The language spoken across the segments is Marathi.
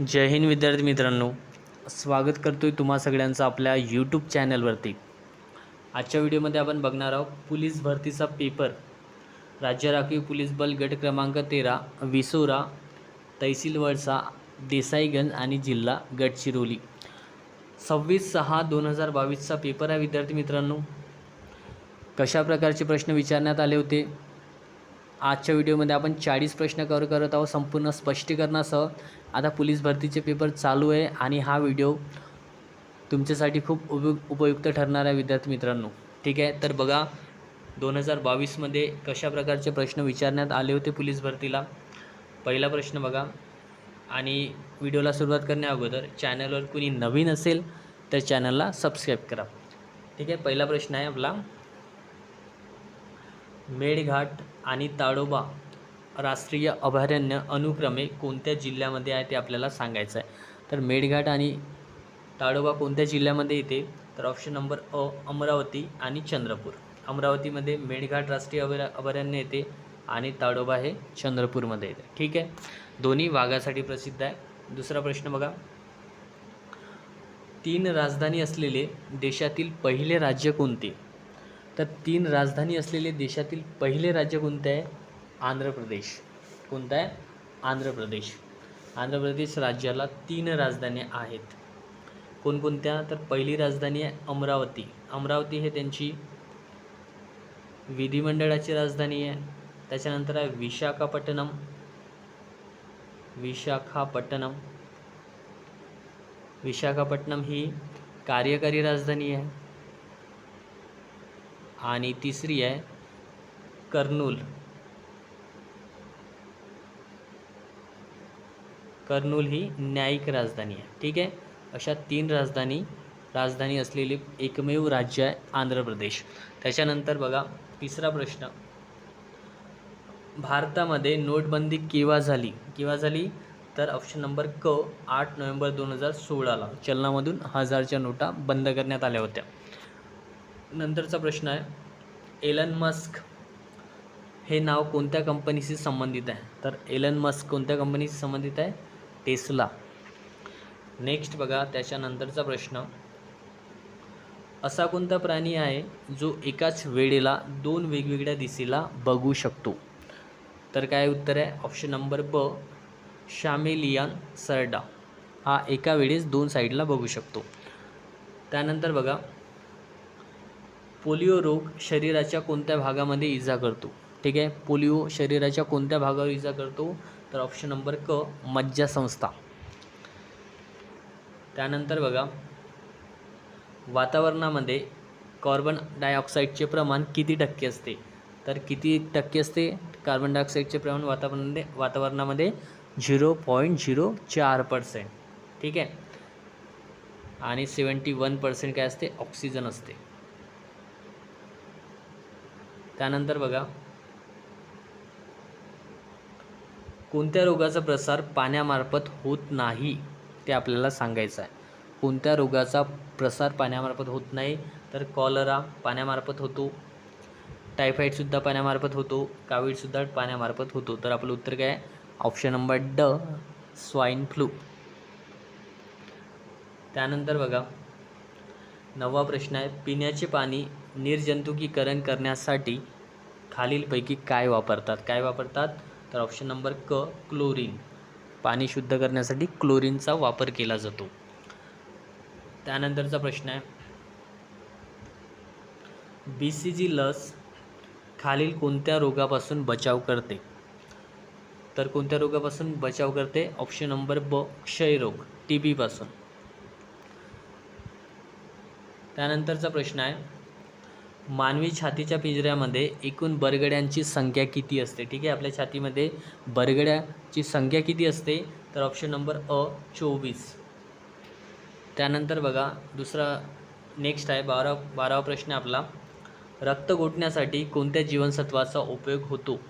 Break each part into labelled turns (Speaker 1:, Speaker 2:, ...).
Speaker 1: जय हिंद विद्यार्थी मित्रांनो. स्वागत करतो आहे तुम्हा सगळ्यांचं आपल्या यूट्यूब चॅनलवरती आजच्या व्हिडिओमध्ये आपण बघणार आहोत पोलीस भरतीचा पेपर राज्य राखीव पोलीस बल गट क्रमांक तेरा विसोरा तहसील वळसा देसाईगंज आणि जिल्हा गडचिरोली. सव्वीस सहा दोन हजार बावीसचा पेपर आहे विद्यार्थी मित्रांनो. कशा प्रकारचे प्रश्न विचारण्यात आले होते? आजच्या व्हिडिओमध्ये आपण चाळीस प्रश्न कव्हर करत आहोत संपूर्ण स्पष्टीकरणासह. आता पोलीस भरतीचे पेपर चालू आहे आणि हा व्हिडिओ तुमच्यासाठी खूप उपयु उपयुक्त ठरणार आहे विद्यार्थी मित्रांनो. ठीक आहे तर बघा दोन हजार बावीसमध्ये कशा प्रकारचे प्रश्न विचारण्यात आले होते पोलीस भरतीला? पहिला प्रश्न बघा आणि व्हिडिओला सुरुवात करण्या अगोदर चॅनलवर कुणी नवीन असेल तर चॅनलला सबस्क्राईब करा. ठीक आहे पहिला प्रश्न आहे आपला मेळघाट आणि ताडोबा राष्ट्रीय अभयारण्य अनुक्रमे कोणत्या जिल्ह्यामध्ये आहे ते आपल्याला सांगायचं आहे. तर मेळघाट आणि ताडोबा कोणत्या जिल्ह्यामध्ये येते? तर ऑप्शन नंबर अ अमरावती आणि चंद्रपूर. अमरावतीमध्ये मेळघाट राष्ट्रीय अभया अभयारण्य येते आणि ताडोबा हे चंद्रपूरमध्ये येते. ठीक आहे? दोन्ही वाघासाठी प्रसिद्ध आहे. दुसरा प्रश्न बघा. तीन राजधानी असलेले देशातील पहिले राज्य कोणते? तर तीन राजधानी असलेले देशातील पहिले राज्य कोणते आहे? आंध्र प्रदेश. कोणतं आहे? आंध्र प्रदेश. आंध्र प्रदेश राज्याला तीन राजधान्या आहेत. कोणकोणत्या? तर पहिली राजधानी आहे अमरावती. अमरावती हे त्यांची विधिमंडळाची राजधानी आहे. त्याच्यानंतर आहे विशाखापट्टणम. विशाखापट्टणम. विशाखापट्टणम ही कार्यकारी राजधानी आहे. आणि तिसरी आहे कर्नूल. कर्नूल ही न्यायिक राजधानी आहे. ठीक आहे? अशा तीन राजधानी राजधानी असलेले एकमेव राज्य आहे आंध्र प्रदेश. त्याच्यानंतर बघा तिसरा प्रश्न. भारतामध्ये नोटबंदी केव्हा झाली? केव्हा झाली? तर ऑप्शन नंबर क आठ नोव्हेंबर दोन हजार सोळाला. चलनामधून हजारच्या नोटा बंद करण्यात आल्या होत्या. नंतरचा प्रश्न आहे एलन मस्क हे नाव कोणत्या कंपनीशी संबंधित आहे? तर एलन मस्क कोणत्या कंपनीशी संबंधित आहे? टेस्ला. नेक्स्ट बघा त्याच्यानंतरचा प्रश्न. असा कोणता प्राणी आहे जो एकाच वेळेला दोन वेगवेगळ्या दिशेला बघू शकतो? तर काय उत्तर आहे? ऑप्शन नंबर ब शामेलियन सरडा. हा एका वेळेस दोन साईडला बघू शकतो. त्यानंतर बघा पोलिओ रोग शरीराच्या कोणत्या भागामध्ये इजा करतो? ठीक आहे? पोलिओ शरीराच्या कोणत्या भागावर इजा करतो? तर ऑप्शन नंबर क मज्जासंस्था. त्यानंतर बघा वातावरणामध्ये कार्बन डायऑक्साईडचे प्रमाण किती टक्के असते? तर किती टक्के असते? कार्बन डायऑक्साईडचे प्रमाण वातावरणामध्ये वातावरणामध्ये झिरो पॉईंट झिरो चार पर्सेंट ठीक आहे? आणि सेवन्टी वन पर्सेंट काय असते? ऑक्सिजन असते. त्यानंतर बघा. कोणत्या रोगाचा प्रसार पाण्यामार्फत होत नाही ते आपल्याला सांगायचं आहे. कोणत्या रोगाचा प्रसार पाण्यामार्फत होत नाही तर कॉलरा पाण्यामार्फत होतो. टायफॉईडसुद्धा पाण्यामार्फत होतो. कावीडसुद्धा पाण्यामार्फत होतो. तर आपलं उत्तर काय ऑप्शन नंबर ड स्वाईन फ्लू. त्यानंतर बघा. नववा प्रश्न आहे पिण्याचे पाणी निर्जंतुकीकरण करण्यासाठी खालीलपैकी काय वापरतात? काय वापरतात? तर ऑप्शन नंबर क क्लोरीन पाणी शुद्ध करण्यासाठी क्लोरीनचा वापर केला जातो. त्यानंतरचा प्रश्न आहे. बी सी जी लस खालील कोणत्या रोगापासून बचाव करते? तर कोणत्या रोगापासून बचाव करते? ऑप्शन नंबर ब क्षयरोग टी बीपासून त्यानंतरचा प्रश्न आहे. मानवी छातीच्या पिंजऱ्यामध्ये एकूण बरगड्यांची संख्या किती असते? ठीक आहे आपल्या छातीमध्ये बरगड्याची संख्या किती असते? तर ऑप्शन नंबर अ चोवीस. त्यानंतर बघा दुसरा नेक्स्ट आहे बारा बारावा प्रश्न आपला. रक्त गोठण्यासाठी कोणत्या जीवनसत्वाचा उपयोग होतो?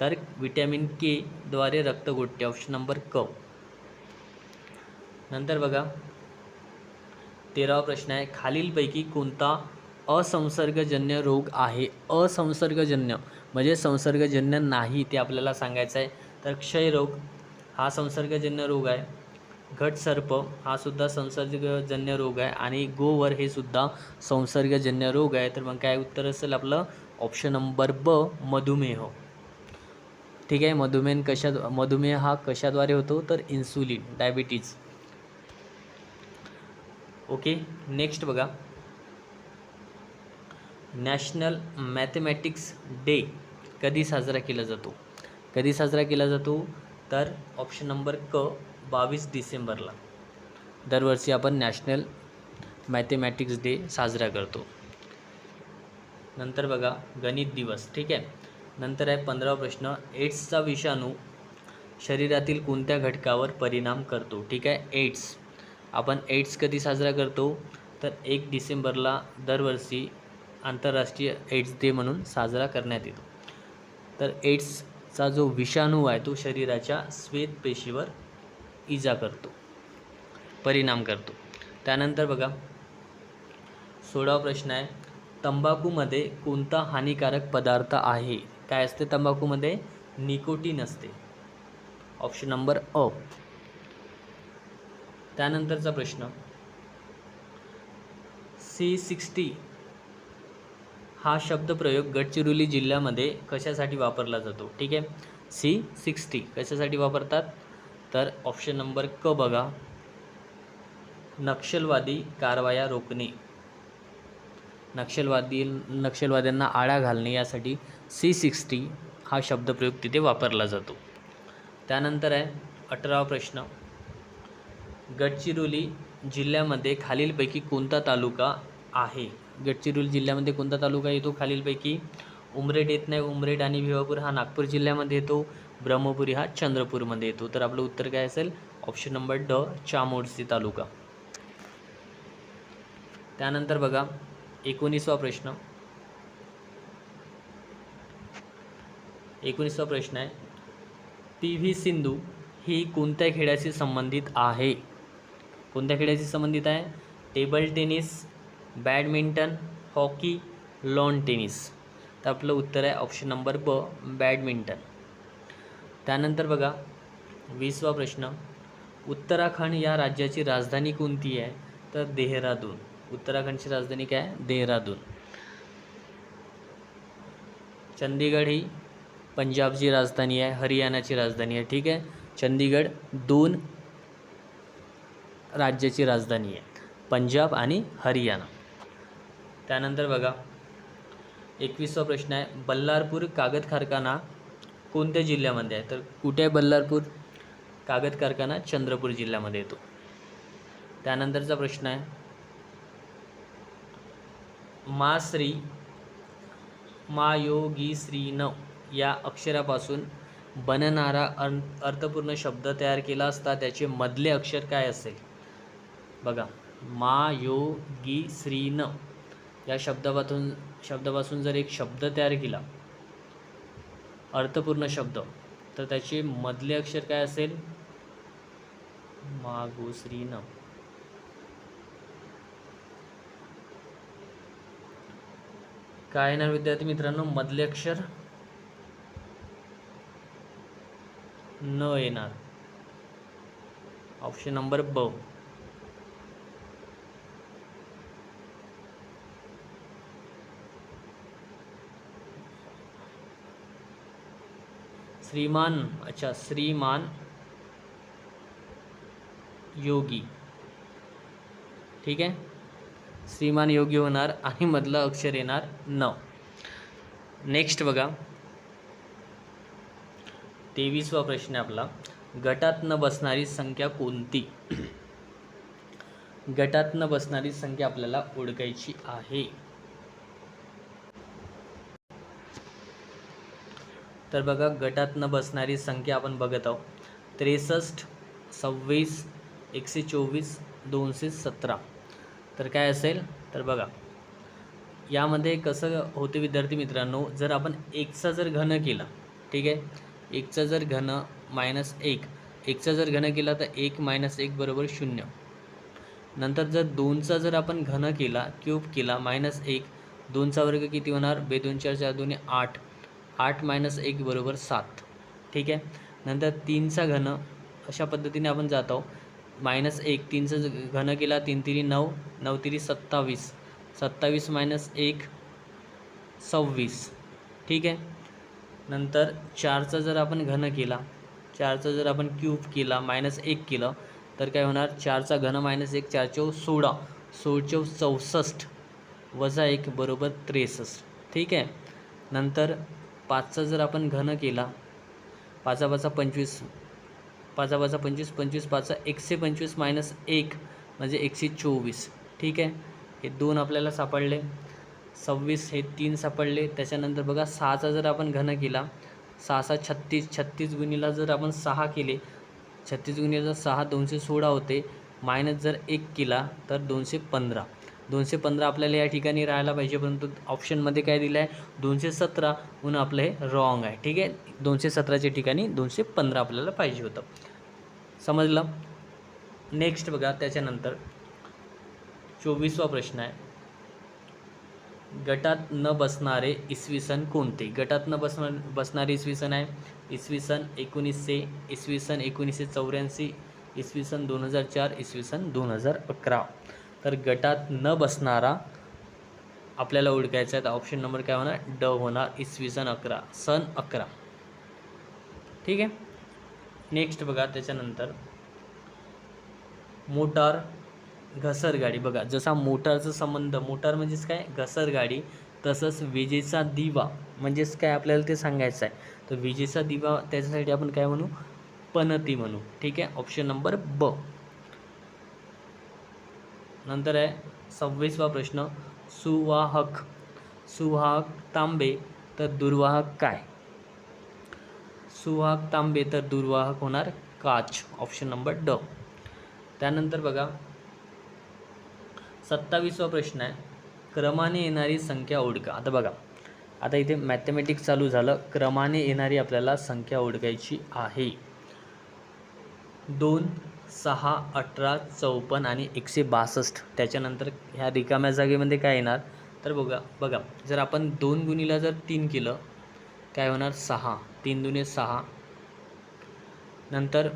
Speaker 1: तर विटॅमिन के द्वारे रक्त गोठते ऑप्शन नंबर क. नंतर बघा तेरावा प्रश्न आहे खालीलपैकी कोणता असंसर्गजन्य रोग आहे. असंसर्गजन्य म्हणजे संसर्गजन्य नाही ते आपल्याला सांगायचं आहे तर क्षयरोग हा संसर्गजन्य रोग आहे. घटसर्प हा सुद्धा संसर्गजन्य रोग आहे. आणि गोवर हे सुद्धा संसर्गजन्य रोग आहे. तर मग काय उत्तर असेल आपलं? ऑप्शन नंबर ब मधुमेह. ठीक आहे मधुमेह कशा मधुमेह हा कशाद्वारे होतो? तर इन्सुलिन डायबिटीज ओके नेक्स्ट बघा. नॅशनल मॅथमॅटिक्स डे कधी साजरा केला जातो? कधी साजरा केला जातो? तर ऑप्शन नंबर क बावीस डिसेंबरला. दरवर्षी आपण नॅशनल मॅथमॅटिक्स डे साजरा करतो. नंतर बघा गणित दिवस ठीक आहे? नंतर आहे पंधरावा प्रश्न एड्सचा विषाणू शरीरातील कोणत्या घटकावर परिणाम करतो ठीक आहे? एड्स. आपण एड्स कधी साजरा करतो? तर एक डिसेंबरला दरवर्षी आंतरराष्ट्रीय एड्स डे म्हणून साजरा करण्यात येतो. तर एड्सचा जो विषाणू आहे तो शरीराच्या श्वेतपेशीवर इजा करतो परिणाम करतो. त्यानंतर बघा सोळावा प्रश्न आहे तंबाखूमध्ये कोणता हानिकारक पदार्थ आहे? काय असते तंबाखूमध्ये? निकोटीन असते. ऑप्शन नंबर अ. त्यानंतरचा प्रश्न सी सिक्स्टी हा शब्दप्रयोग गडचिरोली जिल्ह्यामध्ये कशासाठी वापरला जातो? ठीक आहे. C sixty. कशासाठी वापरतात? तर ऑप्शन नंबर क बघा. नक्षलवादी कारवाया रोखणे. नक्षलवादी नक्षलवाद्यांना आळा घालणे यासाठी सी सिक्स्टी हा शब्दप्रयोग तिथे वापरला जातो. त्यानंतर आहे अठरावा प्रश्न. गडचिरोली जिल्ह्यामध्ये खालीलपैकी कोणता तालुका आहे? गडचिरोली जिल्ह्यामध्ये कोणता तालुका येतो? खालीलपैकी उमरेड येत नाही. उमरेड आणि भिवापूर हा नागपूर जिल्ह्यामध्ये येतो. ब्रह्मपुरी हा चंद्रपूरमध्ये येतो. तर आपलं उत्तर काय असेल? ऑप्शन नंबर ड चामोडसी तालुका. त्यानंतर बघा एकोणीसवा प्रश्न. एकोणीसवा प्रश्न आहे. पी व्ही सिंधू ही कोणत्या खेळाशी संबंधित आहे? कोणत्या खेळाशी संबंधित आहे? Table tennis badminton hockey lawn tennis. तर आपलं उत्तर आहे ऑप्शन नंबर ब बॅडमिंटन. त्यानंतर बघा वीसवा प्रश्न. उत्तराखंड या राज्याची राजधानी कोणती आहे? तर देहरादून. उत्तराखंडची राजधानी काय? आहे? देहरादून. चंदीगड ही पंजाबची राजधानी आहे हरियाणाची राजधानी आहे ठीक आहे? चंदीगड दोन राज्याची राजधानी आहे पंजाब आणि हरियाणा. त्यानंतर बघा एकवीसवा प्रश्न आहे बल्लारपूर कागद कारखाना कोणत्या जिल्ह्यामध्ये आहे? तर कुठे आहे बल्लारपूर? कागद कारखाना चंद्रपूर जिल्ह्यामध्ये येतो. त्यानंतरचा प्रश्न आहे मा श्री मा योगी श्री न या अक्षरापासून बनणारा अर् अर्थपूर्ण शब्द तयार केला असता त्याचे मधले अक्षर काय असेल? बघा मा यो गी श्री न या शब्दापासून शब्दापासून जर एक शब्द तयार केला अर्थपूर्ण शब्द तर त्याचे मधले अक्षर काय असेल? मागोश्रीन काय येणार विद्यार्थी मित्रांनो? मधले अक्षर न येणार. ऑप्शन नंबर ब. श्रीमान अच्छा श्रीमान योगी. ठीक आहे? श्रीमान योगी होणार आणि मधलं अक्षर येणार न. नेक्स्ट बघा. तेवीसवा प्रश्न आपला. गटात न बसणारी संख्या कोणती? गटात न बसणारी संख्या आपल्याला ओळखायची आहे. तर बघा गटात न बसणारी संख्या आपण बघत आहोत. त्रेसष्ट सव्वीस एकशे चोवीस दोनशे सतरा. तर काय असेल? तर बघा यामध्ये कसं होते विद्यार्थी मित्रांनो जर आपण एकचा जर घन केला ठीक आहे? एकचा जर घन मायनस एक एकचा जर घन केला तर एक मायनस एक बरोबर शून्य. नंतर जर दोनचा जर आपण घन केला क्यूब केला मायनस एक दोनचा वर्ग किती होणार? बे दोन चार चार दोन्ही आठ. आठ मायनस एक बरोबर सात. ठीक आहे? नंतर तीनचा घन अशा पद्धतीने आपण जात आहोत. मायनस एक तीनचं ज- घन केला तीन तिरी नऊ नऊ तिरी सत्तावीस. सत्तावीस मायनस एक सव्वीस. ठीक आहे? नंतर चारचा जर आपण घन केला चारचा जर आपण क्यूब केला मायनस एक केलं तर काय होणार? चारचा घन मायनस एक चार चौ सोळा सोळचे चौसष्ट वजा एक बरोबर त्रेसष्ट. ठीक आहे? नंतर पाचचा जर आपण घन केला पाचा पाचा पंचवीस पाचा पाचा पंचवीस पंचवीस पाचा एकशे पंचवीस मायनस एक म्हणजे एकशे चोवीस. ठीक आहे? हे दोन आपल्याला सापडले. सव्वीस हे तीन सापडले. त्याच्यानंतर बघा सहाचा जर आपण घन केला सहा सहा छत्तीस छत्तीस गुणीला जर आपण सहा केले छत्तीस गुणीला जर सहा दोनशे सोळा होते मायनस जर एक केला तर दोनशे पंधरा. दोनशे पंधरा आपल्याला या ठिकाणी राहायला पाहिजे परंतु ऑप्शनमध्ये काय दिलं आहे दोनशे सतरा म्हणून आपलं हे रॉंग आहे. ठीक आहे? दोनशे सतराच्या ठिकाणी दोनशे पंधरा आपल्याला पाहिजे होतं. समजलं? नेक्स्ट बघा त्याच्यानंतर चोवीसवा प्रश्न आहे. गटात न बसणारे इसवी सन कोणते? गटात न बसणार बसणारे इसवी सन आहे. इसवी सन एकोणीसशे इसवी सन एकोणीसशे चौऱ्याऐंशी इसवी सन दोन हजार चार इसवी सन दोन हजार अकरा. तर गटात न बसणारा आपल्याला ओळखायचा आहे. तर ऑप्शन नंबर काय होणार? ड होणार. इसवी सन अकरा. सन अकरा. ठीक आहे? नेक्स्ट बघा त्याच्यानंतर मोटार घसरगाडी बघा जसा मोटारचा संबंध मोटार म्हणजेच काय? घसरगाडी तसंच विजेचा दिवा. म्हणजेच काय आपल्याला ते सांगायचं आहे. तर विजेचा दिवा त्याच्यासाठी आपण काय म्हणू? पनती म्हणू. ठीक आहे? ऑप्शन नंबर ब. नंतर आहे सव्वीसवा प्रश्न सुवाहक. सुवाहक तांबे तर दुर्वाहक काय? सुवाहक तांबे तर दुर्वाहक होणार काच ऑप्शन नंबर ड. त्यानंतर बघा सत्तावीसवा प्रश्न आहे क्रमाने येणारी संख्या ओळखा. आता बघा आता इथे मॅथमॅटिक्स चालू झालं क्रमाने येणारी आपल्याला संख्या ओळखायची आहे. दोन सहा अठरा चौपन्न आणि एकशे बासष्ट. त्याच्यानंतर ह्या रिकाम्या जागेमध्ये काय येणार? तर बघा बघा जर आपण दोन गुणीला जर तीन केलं काय होणार? सहा. तीन दुने सहा. नंतर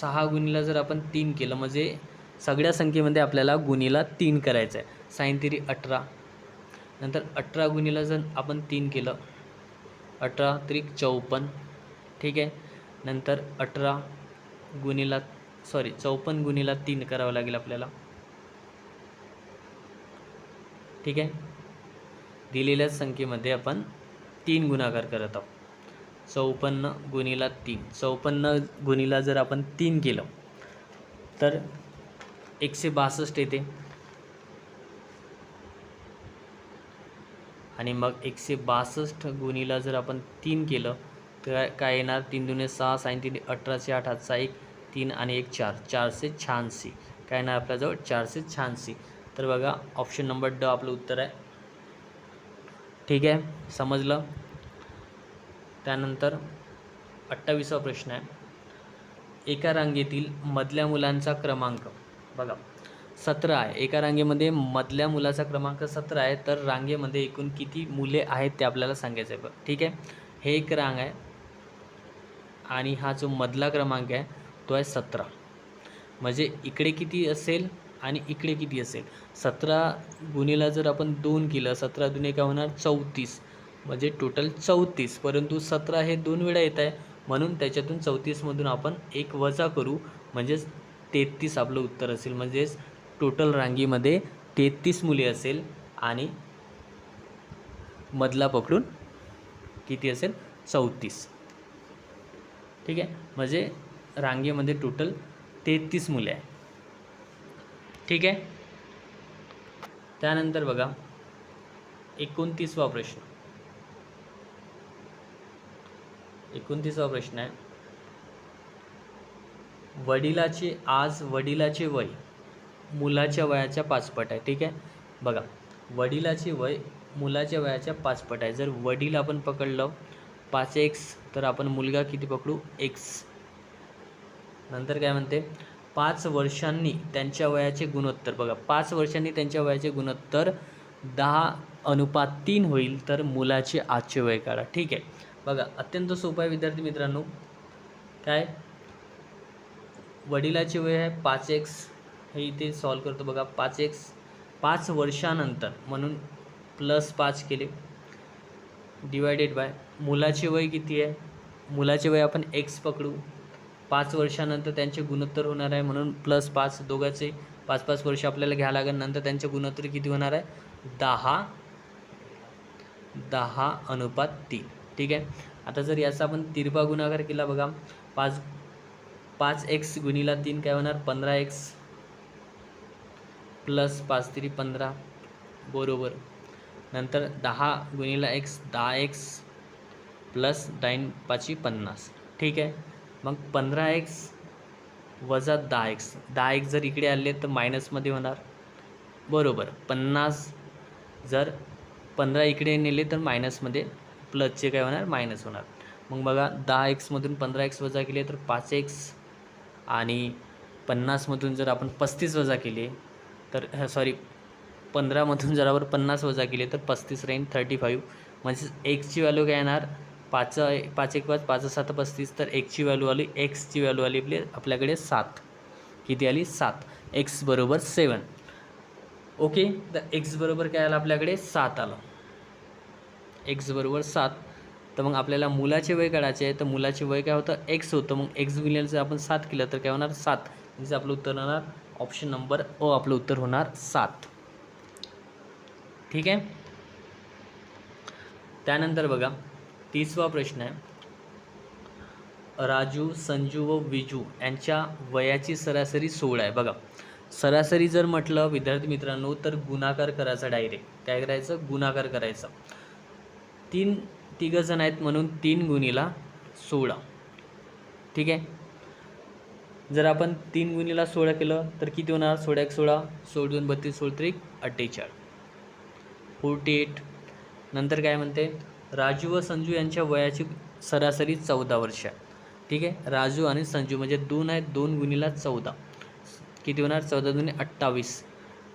Speaker 1: सहा गुणीला जर आपण तीन केलं म्हणजे सगळ्या संख्येमध्ये आपल्याला गुणीला तीन करायचं आहे. साईन तिरी अठरा. नंतर अठरा गुणीला जर आपण तीन केलं अठरा त्रिक चौपन्न ठीक आहे? नंतर अठरा गुणीला सॉरी चौपन्न गुणीला तीन करावं लागेल आपल्याला. ठीक आहे? दिलेल्या संख्येमध्ये आपण तीन गुणाकार करत आहोत. चौपन्न गुणीला तीन. चौपन्न गुणीला जर आपण तीन केलं तर एकशे बासष्ट येते. आणि मग एकशे बासष्ट गुणीला जर आपण तीन केलं काय- काय येणार? तीन दुने सहा साईन तीन अठराशे आठ हातचा एक तीन आणि एक चार. चारशे शहाऐंशी काय येणार आपल्याजवळ? चारशे शहाऐंशी तर बघा ऑप्शन नंबर ड आपलं उत्तर आहे. ठीक आहे? समजलं? त्यानंतर अठ्ठावीसवा प्रश्न आहे. एका रांगेतील मधल्या मुलांचा क्रमांक. बघा. सतरा आहे. एका रांगेमध्ये मधल्या मुलाचा क्रमांक सतरा आहे. तर रांगेमध्ये एकूण किती मुले आहेत ते आपल्याला सांगायचं आहे. बघ. ठीक आहे? हे एक रांग आहे. आणि हा जो मधला क्रमांक आहे तो आहे सतरा. म्हणजे इकडे किती असेल आणि इकडे किती असेल. सतरा गुणीला जर आपण दोन केलं सतरा दुने काय होणार? चौतीस. म्हणजे टोटल चौतीस. परंतु सतरा हे दोन वेळा येत आहे म्हणून त्याच्यातून चौतीसमधून आपण एक वजा करू. म्हणजेच तेहतीस आपलं उत्तर असेल. म्हणजेच टोटल रांगीमध्ये तेहतीस मुले असेल आणि मधला पकडून किती असेल? चौतीस. ठीक आहे? म्हणजे रांगेमध्ये टोटल तेहतीस मुले आहे ठीक आहे? त्यानंतर बघा एकोणतीसवा प्रश्न. एकोणतीसवा प्रश्न आहे. वडिलाचे आज वडिलाचे वय मुलाच्या वयाच्या पाचपट आहे. ठीक आहे? बघा वडिलाचे वय मुलाच्या वयाच्या पाचपट आहे. जर वडील आपण पकडलं पाच एक्स तर आपण मुलगा किती पकडू? एक्स नंतर काय म्हणते? पाच वर्षांनी त्यांच्या वयाचे गुणोत्तर. बघा पाच वर्षांनी त्यांच्या वयाचे गुणोत्तर दहा अनुपात तीन होईल तर मुलाचे आजचे वय काढा. ठीक आहे. बघा अत्यंत सोपं आहे विद्यार्थी मित्रांनो. काय? वडिलाचे वय आहे पाच एक्स हे इथे सॉल्व करतो बघा. पाच एक्स पाच वर्षानंतर म्हणून प्लस पाच केले. डिवायडेड बाय मुलाचे वय किती आहे? मुलाचे वय आपण एक्स पकडू. पाच वर्षानंतर त्यांचे गुणोत्तर होणार आहे म्हणून प्लस पाच दोघांचे पाच पाच वर्ष आपल्याला घ्यावं लागेल. नंतर त्यांचे गुणोत्तर किती होणार आहे? दहा. दहा अनुपात तीन. ठीक आहे? आता जर याचा आपण तिरपा गुणाकार केला बघा. पाच पाच एक्स गुणीला तीन काय होणार? पंधरा एक्स प्लस पाच तरी पंधरा. बरोबर. नंतर दहा गुणीला एक्स दहा एक्स प्लस डाईन पाची पन्नास. ठीक आहे? मग पंधरा एक्स वजा दहा एक्स. दहा एक्स जर इकडे आले तर मायनसमध्ये होणार. बरोबर. पन्नास जर पंधरा इकडे नेले तर मायनसमध्ये प्लसचे काय होणार? मायनस होणार. मग बघा दहा एक्समधून पंधरा एक्स वजा केले तर पाच एक्स आणि पन्नासमधून जर आपण पस्तीस वजा केले तर सॉरी पंधरामधून जरावर पन्नास वजा केले तर पस्तीस राहीन थर्टी फाईव्ह म्हणजे एक्सची व्हॅल्यू काय येणार? पाच पाच एक पाच पाच सात पस्तीस तर एकची व्हॅल्यू आली एक्सची व्हॅल्यू आली आपली आपल्याकडे सात. किती आली? सात. एक्स बरोबर सेवन ओके तर एक्स बरोबर काय आलं आपल्याकडे? सात आलं. एक्स बरोबर सात. तर मग आपल्याला मुलाचे वय काढायचे आहे तर मुलाचे वय काय होतं? एक्स होतं. मग एक्स गुणिले जर आपण सात केलं तर काय होणार? सात. म्हणजे आपलं उत्तर होणार ऑप्शन नंबर अ आपलं उत्तर होणार सात. ठीक आहे? त्यानंतर बघा तीसवा प्रश्न आहे. राजू संजू व विजू यांच्या वयाची सरासरी सोळा आहे. बघा सरासरी जर म्हटलं विद्यार्थी मित्रांनो तर गुणाकार करायचा डायरेक्ट काय करायचं? गुणाकार करायचा. तीन तिघंजण आहेत म्हणून तीन गुणीला सोळा. ठीक आहे? जर आपण तीन गुणीला सोळा केलं तर किती होणार? सोळा एक सोळा सोळ दोन बत्तीस सोळ त्रिक अठ्ठेचाळीस. Forty eight. नंतर काय म्हणते? राजू व संजू यांच्या वयाची सरासरी चौदा वर्ष. ठीक आहे? राजू आणि संजू म्हणजे दोन आहेत दोन गुणीला चौदा. किती होणार? चौदा दोन्ही अठ्ठावीस.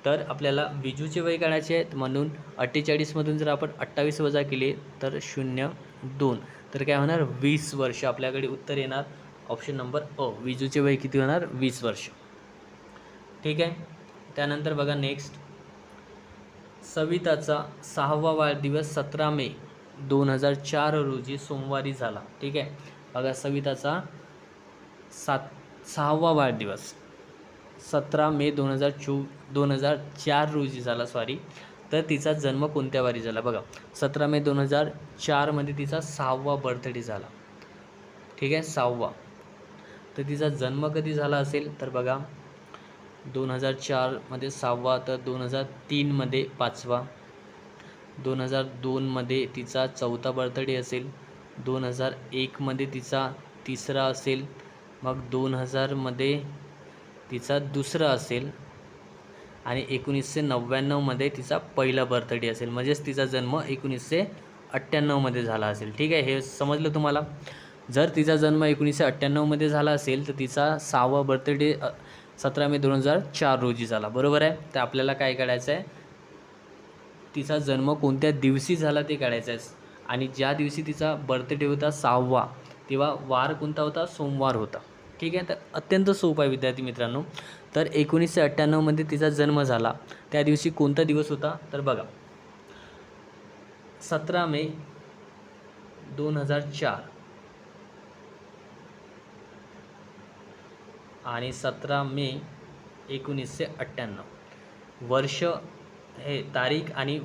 Speaker 1: तर आपल्याला विजूचे वय काढायचे आहेत म्हणून अठ्ठेचाळीसमधून जर आपण अठ्ठावीस वजा केले तर शून्य दोन. तर काय होणार? वीस वर्ष. आपल्याकडे उत्तर येणार. ऑप्शन नंबर अ. विजूचे वय किती होणार? वीस वर्ष. ठीक आहे? त्यानंतर बघा नेक्स्ट. सविताचा सहावा वाढदिवस सतरा मे दोन हजार चार रोजी सोमवारी झाला. ठीक आहे? बघा सविताचा सात सहावा वाढदिवस. सतरा मे दोन हजार चो दोन हजार चार रोजी झाला सॉरी तर तिचा जन्म कोणत्या वारी झाला? बघा सतरा मे दोन हजार चारमध्ये तिचा सहावा बर्थडे झाला. ठीक आहे? सहावा. तर तिचा जन्म कधी झाला असेल? तर बघा दोन हजार चारमध्ये सहावा तर दोन हजार तीनमध्ये पाचवा. दोन हजार दोनमध्ये तिचा चौथा बर्थडे असेल. दोन हजार एकमध्ये तिचा तिसरा असेल. मग दोन हजारमध्ये तिचा दुसरा असेल. आणि एकोणीसशे नव्याण्णवमध्ये तिचा पहिला बर्थडे असेल. म्हणजेच तिचा जन्म एकोणीसशे अठ्ठ्याण्णवमध्ये झाला असेल. ठीक आहे? हे समजलं तुम्हाला? जर तिचा जन्म एकोणीसशे अठ्ठ्याण्णवमध्ये झाला असेल तर तिचा सहावा बर्थडे सतरा मे दोन हजार चार रोजी झाला. बरोबर आहे? तर आपल्याला काय काढायचं आहे? तिचा जन्म कोणत्या दिवशी झाला ते काढायचं आहे? आणि ज्या दिवशी तिचा बर्थडे होता सहावा तेव्हा वार कोणता होता? सोमवार होता. ठीक आहे? तर अत्यंत सोपं आहे विद्यार्थी मित्रांनो. तर एकोणीसशे अठ्ठ्याण्णवमध्ये तिचा जन्म झाला. त्या दिवशी कोणता दिवस होता? तर बघा. सतरा मे दोन हजार चार. आणि सतरा मे एकोणीसशे अठ्ठ्याण्णव. वर्ष हे तारीख आणि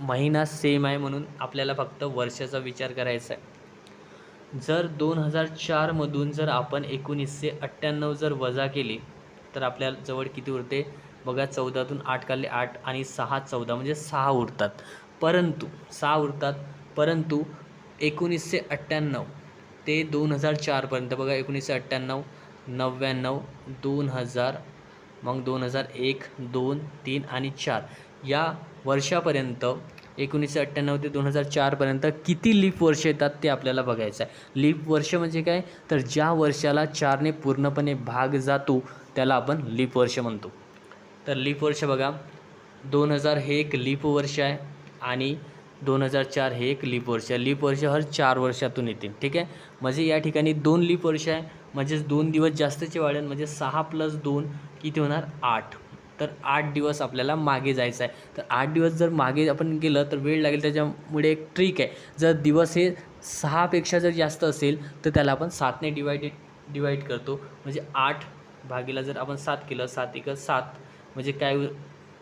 Speaker 1: महिना सेम आहे म्हणून आपल्याला फक्त वर्षाचा विचार करायचा आहे. जर दोन हजार चारमधून जर आपण एकोणीसशे अठ्ठ्याण्णव जर वजा केली तर आपल्या जवळ किती उरते? बघा चौदातून आठ काढले आठ आणि सहा चौदा म्हणजे सहा उरतात. परंतु सहा उरतात. परंतु एकोणीसशे अठ्ठ्याण्णव ते दोन हजार चारपर्यंत बघा एकोणीसशे अठ्ठ्याण्णव नव्याण्णव दोन हजार मग दोन हजार एक दोन तीन आणि चार. या वर्षापर्यंत एकोणीसशे अठ्ठ्याण्णव ते दोन हजार चारपर्यंत किती लीप वर्ष येतात ते आपल्याला बघायचं आहे. लीप वर्ष म्हणजे काय? तर ज्या वर्षाला चारने पूर्णपणे भाग जातो त्याला आपण लीप वर्ष म्हणतो. तर लीप वर्ष बघा. दोन हजार हे एक लीप वर्ष आहे आणि दोन हजार चार हे एक लीप वर्ष आहे. लीप वर्ष हर चार वर्षातून येते. ठीक आहे? म्हणजे या ठिकाणी दोन लीप वर्ष आहे. म्हणजेच दोन दिवस जास्तचे वाढेल. म्हणजे सहा प्लस दोन किती होणार? आठ. तर आठ दिवस आपल्याला मागे जायचं आहे. तर आठ दिवस जर मागे आपण गेलं तर वेळ लागेल. त्याच्यामुळे एक ट्रिक आहे. जर दिवस हे सहापेक्षा जर जास्त असेल तर त्याला आपण सातने डिवायडेड डिवाईड करतो. म्हणजे आठ भागीला जर आपण सात केलं सात एक सात. म्हणजे काय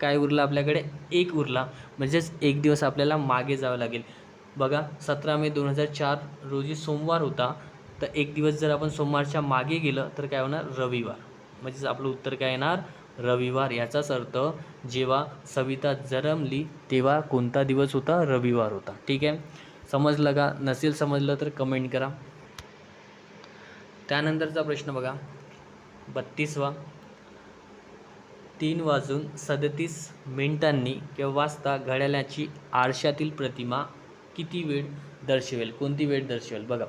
Speaker 1: काय उरलं आपल्याकडे? एक उरला. म्हणजेच एक दिवस आपल्याला मागे जावं लागेल. बघा सतरा मे दोन हजार चार रोजी सोमवार होता. तर एक दिवस जर आपण सोमवारच्या मागे गेलं तर काय होणार? रविवार. म्हणजेच आपलं उत्तर काय येणार? रविवार. याचाच अर्थ जेव्हा सविता जन्मली तेव्हा कोणता दिवस होता? रविवार होता. ठीक आहे? समजलं का? नसेल समजलं तर कमेंट करा. त्यानंतरचा प्रश्न बघा. बत्तीसवा. तीन वाजून सदतीस मिनिटांनी किंवा वाजता घड्याळाची आरशातील प्रतिमा किती वेळ दर्शवेल? कोणती वेळ दर्शवेल? बघा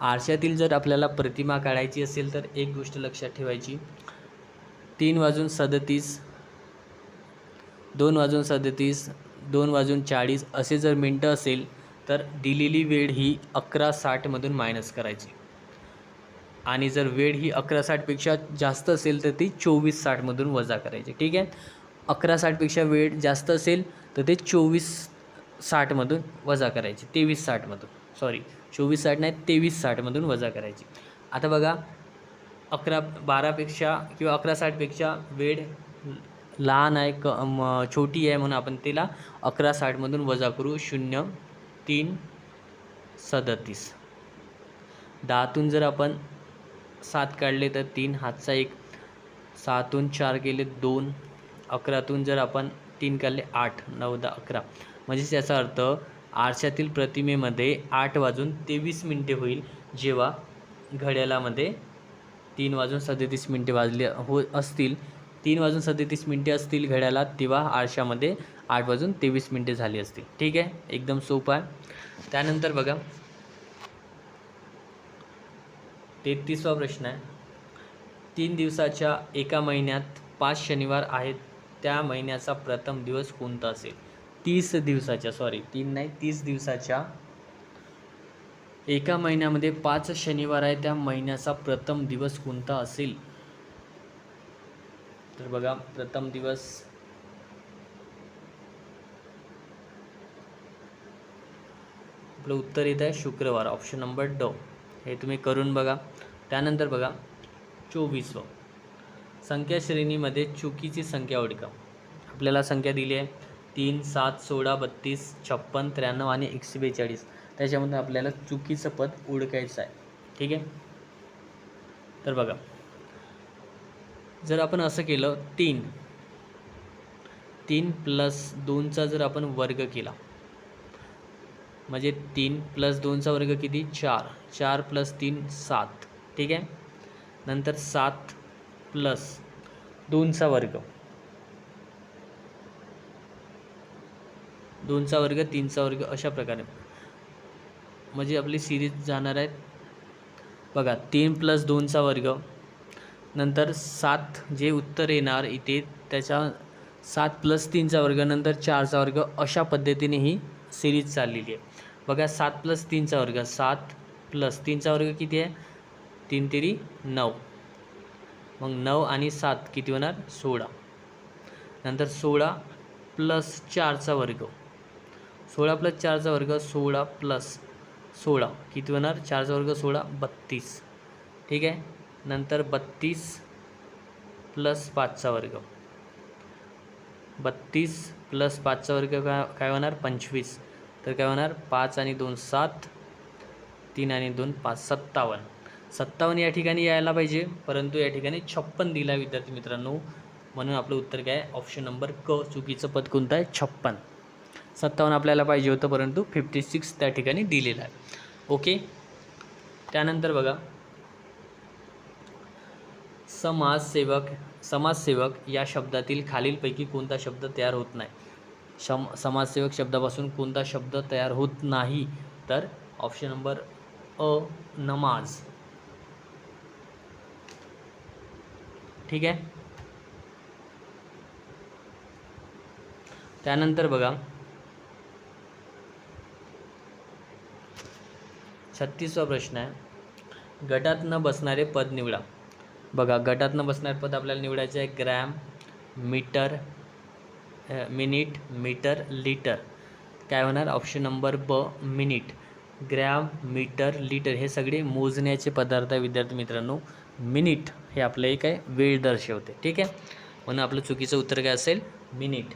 Speaker 1: आरशातील जर आपल्याला प्रतिमा काढायची असेल तर एक गोष्ट लक्षात ठेवायची. तीन वाजून सदतीस दोन वाजून सदतीस दोन वाजून चाळीस असे जर मिनटं असेल तर दिलेली वेळ ही अकरा साठमधून मायनस करायची. आणि जर वेळ ही अकरा साठपेक्षा जास्त असेल तर ती चोवीस साठमधून वजा करायची ठीक आहे? अकरा साठपेक्षा वेळ जास्त असेल तर ते चोवीस साठमधून वजा करायची तेवीस साठमधून सॉरी चोवीस साठ नाही तेवीस साठमधून वजा करायची. आता बघा अकरा बारापेक्षा किंवा अकरा साठपेक्षा वेळ लहान आहे क म छोटी आहे म्हणून आपण तिला अकरा साठमधून वजा करू शून्य तीन सदतीस. दहातून जर आपण सात काढले तर तीन हातचा एक. सहातून चार गेले दोन. अकरातून जर आपण तीन काढले आठ. नऊ दहा अकरा. म्हणजेच याचा अर्थ आरशातील प्रतिमेमध्ये आठ वाजून तेवीस मिनटे होईल. जेव्हा घड्याळामध्ये तीन वाजून सदतीस मिनटे वाजले हो असतील. तीन वाजून सदतीस मिनटे असतील घड्याला तेव्हा आरशामध्ये आठ वाजून तेवीस मिनटे झाली असतील. ठीक आहे? एकदम सोपं आहे. त्यानंतर बघा तेहतीसवा प्रश्न आहे. तीन दिवसाच्या एका महिन्यात पाच शनिवार आहेत त्या महिन्याचा प्रथम दिवस कोणता असेल? तीस दिवसाच्या सॉरी तीन नाही तीस दिवसाच्या. एका महिन्यामध्ये पाच शनिवार आहे त्या महिन्याचा प्रथम दिवस कोणता असेल? तर बघा प्रथम दिवस. आपलं उत्तर येत आहे शुक्रवार ऑप्शन नंबर ड हे तुम्ही करून बघा. त्यानंतर बघा चोवीसवं. संख्या श्रेणीमध्ये चुकीची संख्या ओळखा. आपल्याला संख्या दिली आहे. तीन सात सोळा बत्तीस छप्पन त्र्याण्णव आणि एकशे बेचाळीस. त्याच्यामध्ये आपल्याला चुकीचं पद ओळखायचं आहे. ठीक आहे? तर बघा. जर आपण असं केलं तीन. तीन प्लस दोनचा जर आपण वर्ग केला म्हणजे तीन प्लस दोनचा वर्ग किती? चार. चार प्लस तीन सात. ठीक आहे? नंतर सात प्लस दोनचा वर्ग. दोनचा वर्ग तीनचा वर्ग अशा प्रकारे. म्हणजे आपली सिरीज जाणार आहेत. बघा तीन प्लस दोनचा वर्ग. नंतर सात जे उत्तर येणार इथे त्याच्या सात प्लस तीनचा वर्ग नंतर चारचा वर्ग अशा पद्धतीने ही सिरीज चाललेली आहे. बघा सात प्लस तीनचा वर्ग. सात प्लस तीनचा वर्ग किती आहे? तीन तिरी नऊ. मग नऊ आणि सात किती होणार? सोळा. नंतर सोळा प्लस चारचा वर्ग. सोळा प्लस चारचा वर्ग सोळा प्लस सोळा. किती होणार? चारचा वर्ग सोळा बत्तीस. ठीक आहे? नंतर बत्तीस प्लस पाचचा वर्ग. बत्तीस प्लस पाचचा वर्ग काय काय होणार? पंचवीस. तर काय होणार? पाच आणि दोन सात. तीन आणि दोन पाच सत्तावन्न. सत्तावन्न या ठिकाणी यायला पाहिजे परंतु या ठिकाणी छप्पन दिला आहे विद्यार्थी मित्रांनो. म्हणून आपलं उत्तर काय? ऑप्शन नंबर क. चुकीचं पद कोणतं आहे? छप्पन. सत्तावन्न आपल्याला पाहिजे होतं परंतु फिफ्टी सिक्स त्या ठिकाणी दिलेलं आहे. ओके? त्यानंतर बघा. समाजसेवक समाजसेवक या शब्दातील खालीलपैकी कोणता शब्द तयार होत नाही. शम समाजसेवक शब्दापासून कोणता शब्द तयार होत नाही. तर ऑप्शन नंबर अ नमाज. ठीक आहे? त्यानंतर बघा. छत्तीसवा प्रश्न आहे. गटात न बसणारे पद निवडा. बघा गटातनं बसणारे पद आपल्याला निवडायचे आहे gram metre minute metre litre. काय होणार? ऑप्शन नंबर ब मिनिट. ग्रॅम मीटर लिटर हे सगळे मोजण्याचे पदार्थ आहे विद्यार्थी मित्रांनो. मिनिट हे आपलं एक आहे वेळ दर्शवते. ठीक आहे? म्हणून आपलं चुकीचं उत्तर काय असेल? मिनिट.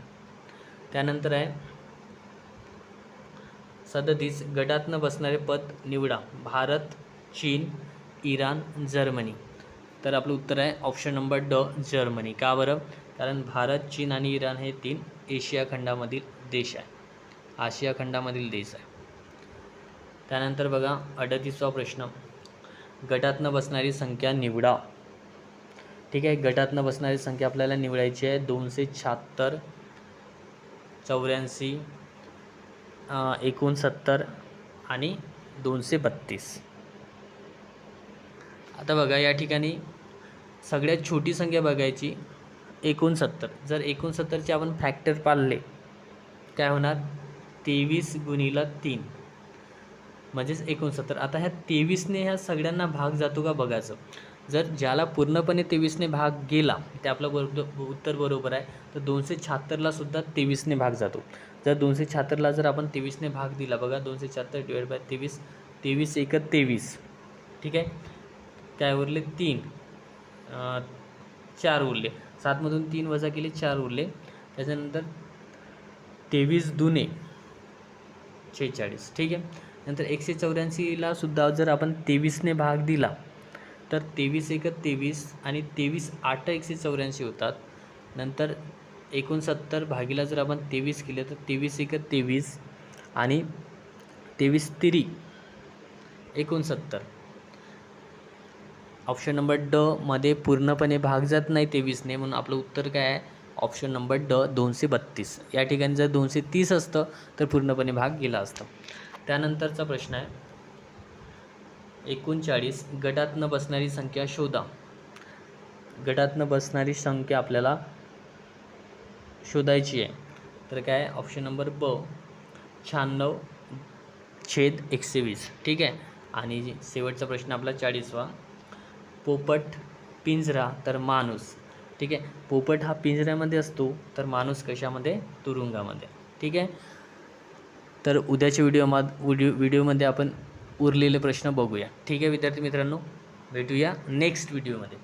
Speaker 1: त्यानंतर आहे सदतीस गटातनं बसणारे पद निवडा. भारत चीन इराण जर्मनी. तर आपलं उत्तर आहे ऑप्शन नंबर ड जर्मनी. का बरं? कारण भारत चीन आणि इराण हे तीन एशिया खंडामधील देश आहे. आशिया खंडामधील देश आहे. त्यानंतर बघा अडतीसवा प्रश्न. गटातनं बसणारी संख्या निवडा ठीक आहे गटातनं बसणारी संख्या आपल्याला निवडायची आहे. दोनशे शहात्तर चौऱ्याऐंशी एकोणसत्तर आणि दोनशे बत्तीस. आता बघा या ठिकाणी सगळ्यात छोटी संख्या बघायची एकोणसत्तर. जर एकोणसत्तरचे आपण फॅक्टर पाळले काय होणार? तेवीस गुणिला तीन. म्हणजेच एकोणसत्तर. आता ह्या तेवीसने ह्या सगळ्यांना भाग जातो का बघायचं? जर ज्याला पूर्णपणे तेवीसने भाग गेला ते आपलं बरोबर उत्तर बरोबर आहे तर दोनशे शहात्तरला सुद्धा तेवीसने भाग जातो. जर दोनशे शहात्तरला जर आपण तेवीसने भाग दिला बघा दोनशे शहात्तर डिवाइड बाय तेवीस तेवीस एक तेवीस. ठीक आहे? काय उरले तीन. चार उरले. सातमधून तीन वजा केले चार उरले. त्याच्यानंतर तेवीस दुने शेहेचाळीस. ठीक आहे? नंतर एकशे चौऱ्याऐंशीला सुद्धा जर आपण तेवीसने भाग दिला तर तेवीस एक तेवीस आणि तेवीस आठ एकशे चौऱ्याऐंशी होतात. नंतर एकोणसत्तर भागीला जर आपण तेवीस केले तर तेवीस एक तेवीस आणि तेवीस तिरी एकोणसत्तर. ऑप्शन नंबर ड मध्ये पूर्णपणे भाग जात नाही तेवीसने म्हणून आपलं उत्तर काय आहे? ऑप्शन नंबर ड दोनशे बत्तीस. या ठिकाणी जर दोनशे तीस असतं तर पूर्णपणे भाग गेला असतं. त्यानंतरचा प्रश्न आहे एकोणचाळीस गटात न बसणारी संख्या शोधा. गटात न बसणारी संख्या आपल्याला शोधायची आहे. तर काय ऑप्शन नंबर ब शहाण्णव छेद एकशे वीस. ठीक आहे? आणि शेवटचा प्रश्न आपला चाळीसवा. पोपट पिंजरा तर माणूस. ठीक आहे? पोपट हा पिंजऱ्यामध्ये असतो तर माणूस कशामध्ये? तुरुंगामध्ये. ठीक आहे? तर उद्याच्या व्हिडिओ व्हिडिओ व्हिडिओमध्ये आपण उरलेले प्रश्न बघूया. ठीक आहे विद्यार्थी मित्रांनो? भेटूया नेक्स्ट व्हिडिओमध्ये